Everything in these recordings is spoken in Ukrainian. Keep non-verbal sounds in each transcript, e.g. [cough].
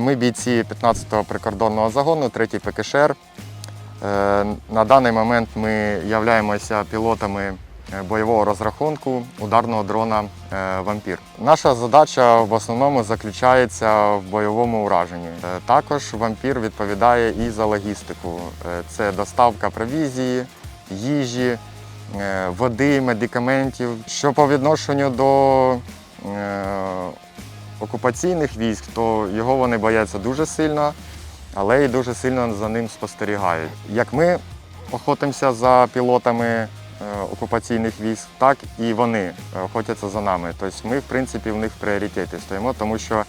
Ми бійці 15-го прикордонного загону, 3-й ПКШР. Е, На даний момент ми являємося пілотами е, бойового розрахунку ударного дрона е, Вампір. Наша задача в основному заключається в бойовому ураженні. Також вампір відповідає і за логістику. Це доставка провізії, їжі, води, медикаментів. Що по відношенню до окупаційних військ, то його вони бояться дуже сильно, але й дуже сильно за ним спостерігають. Як ми охотимося за пілотами е, окупаційних військ, так і вони охотяться за нами. Тобто ми, в принципі, в них в пріоритеті стоїмо, тому що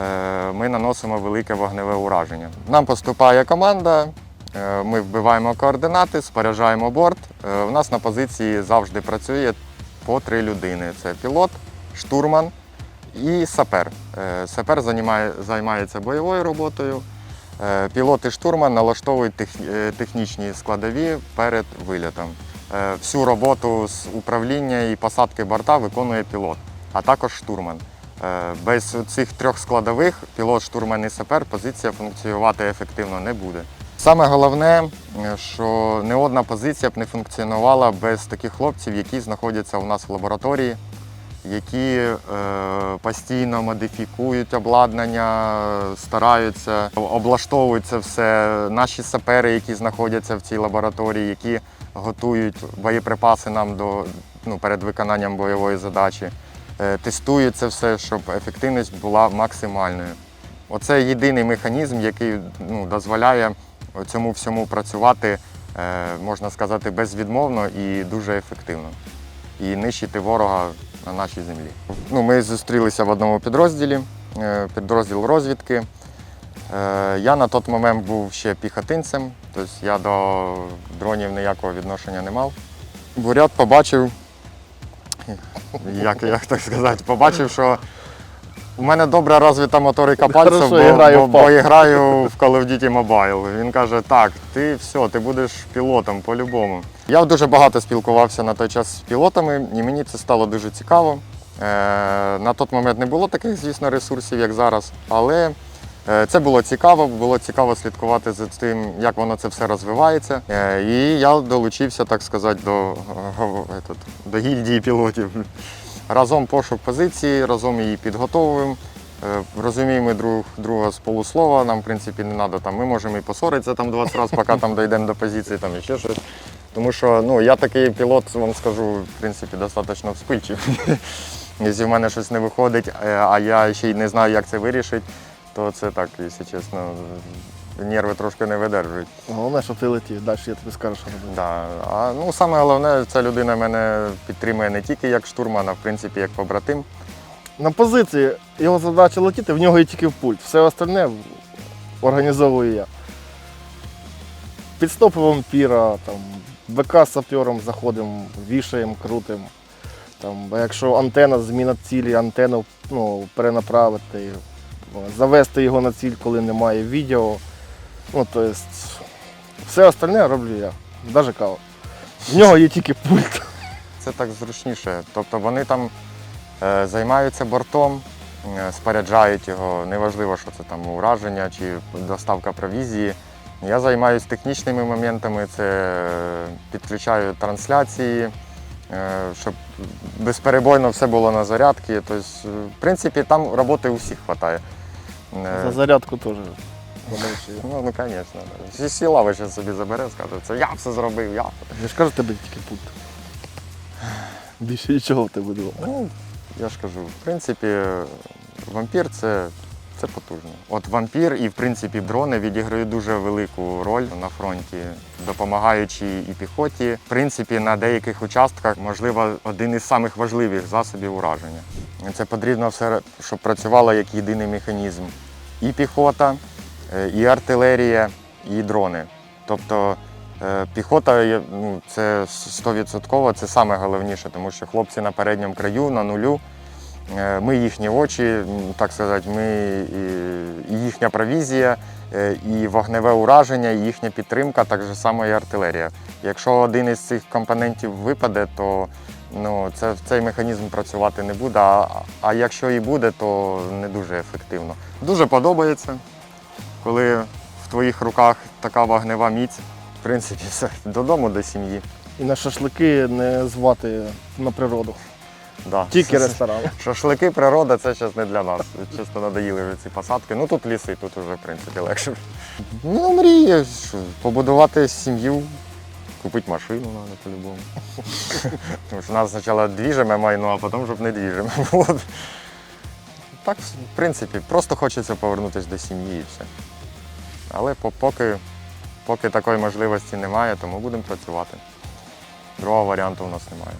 е, ми наносимо велике вогневе ураження. Нам поступає команда. е, Ми вбиваємо координати, споряджаємо борт. Е, У нас на позиції завжди працює по три людини: це пілот, штурман і сапер. Е, Сапер займає- займається бойовою роботою. Е, Пілот і штурман налаштовують е, технічні складові перед вильотом. Всю роботу з управління і посадки борта виконує пілот, а також штурман. Без цих трьох складових пілот, штурман і сапер позиція функціонувати ефективно не буде. Саме головне, що не одна позиція б не функціонувала без таких хлопців, які знаходяться у нас в лабораторії, які е, постійно модифікують обладнання, стараються, облаштовують це все. Наші сапери, які знаходяться в цій лабораторії, які готують боєприпаси нам до, ну, перед виконанням бойової задачі, е, тестують це все, щоб ефективність була максимальною. Оце єдиний механізм, який ну, дозволяє цьому всьому працювати, е, можна сказати, безвідмовно і дуже ефективно. І нищити ворога на нашій землі. Ну, ми зустрілися в одному підрозділі, е, підрозділ розвідки. Е, Я на той момент був ще піхотинцем, тобто я до дронів ніякого відношення не мав. Бурят побачив, як, як так сказати, побачив, що у мене добре розвита моторика пальців, Хорошо, бо, граю бо, в бо я граю в Call of Duty Mobile. Він каже, так, ти все, ти будеш пілотом по-любому. Я дуже багато спілкувався на той час з пілотами, і мені це стало дуже цікаво. Е, на той момент не було таких, звісно, ресурсів, як зараз, але е, це було цікаво, було цікаво слідкувати за тим, як воно це все розвивається. Е, і я долучився, так сказати, до, е, до гільдії пілотів. Разом пошук позиції, разом її підготовуємо. Е, Розуміємо друг друга з полуслова, нам в принципі не треба там. Ми можемо і посоритися там 20 разів, поки там дійдемо до позиції, там і ще щось. Тому що ну, я такий пілот, вам скажу, в принципі, достатньо вспильчивий. [laughs] Якщо в мене щось не виходить, е, а я ще й не знаю, як це вирішити, то це так, якщо чесно, нерви трошки не видержують. Головне, що ти летів, далі я тобі скажу, що робити. Да. А ну, саме головне, ця людина мене підтримує не тільки як штурман, а в принципі як побратим. На позиції його задача летіти, в нього є тільки в пульт. Все остальне організовую я. Підстопи вампіра, там, БК з сапером заходимо, вішаємо, крутимо. Там, якщо антенна, зміна цілі, антенну ну, перенаправити, завести його на ціль, коли немає відео. Ну, то есть, все остальне роблю я, навіть кава. В нього є тільки пульт. Це так зручніше. Тобто вони там е, займаються бортом, е, споряджають його, неважливо, що це там ураження чи доставка провізії. Я займаюся технічними моментами, це е, підключаю трансляції, е, щоб безперебойно все було на зарядці. Тобто, в принципі, там роботи у всіх вистачає. Е, За зарядку теж. Замовчую. Ну, ну, звісно. Всі сіла ви ще собі забере, скаже, це я все зробив, я. Я ж кажу, тебе тільки пульт. Більше нічого в тебе було. Ну, я ж кажу, в принципі, вампір це, це потужно. От вампір і в принципі дрони відіграють дуже велику роль на фронті, допомагаючи і піхоті. В принципі, на деяких участках, можливо, один із самих важливих засобів ураження. Це потрібно все, щоб працювало як єдиний механізм. І піхота, і артилерія, і дрони. Тобто Е, Піхота ну, це 100%, це саме головніше, тому що хлопці на передньому краю, на нулю. Е, Ми їхні очі, так сказати, ми і, їхня провізія, е, і вогневе ураження, і їхня підтримка, так само і артилерія. Якщо один із цих компонентів випаде, то ну, це, цей механізм працювати не буде. А, а якщо і буде, то не дуже ефективно. Дуже подобається, коли в твоїх руках така вогнева міць. В принципі, все, додому до сім'ї. І на шашлики не звати на природу. Да. Тільки ресторан. [laughs] Шашлики, природа це зараз не для нас. Чисто надоїли вже ці посадки. Ну тут ліси, тут вже в принципі легше. Ну, мріє, побудувати сім'ю, купити машину треба по-любому. [laughs] Тому що нас спочатку двіжиме майно, а потім щоб не двіжиме було. Так, в принципі, просто хочеться повернутися до сім'ї і все. Але поки, поки такої можливості немає, тому будемо працювати. Другого варіанту у нас немає.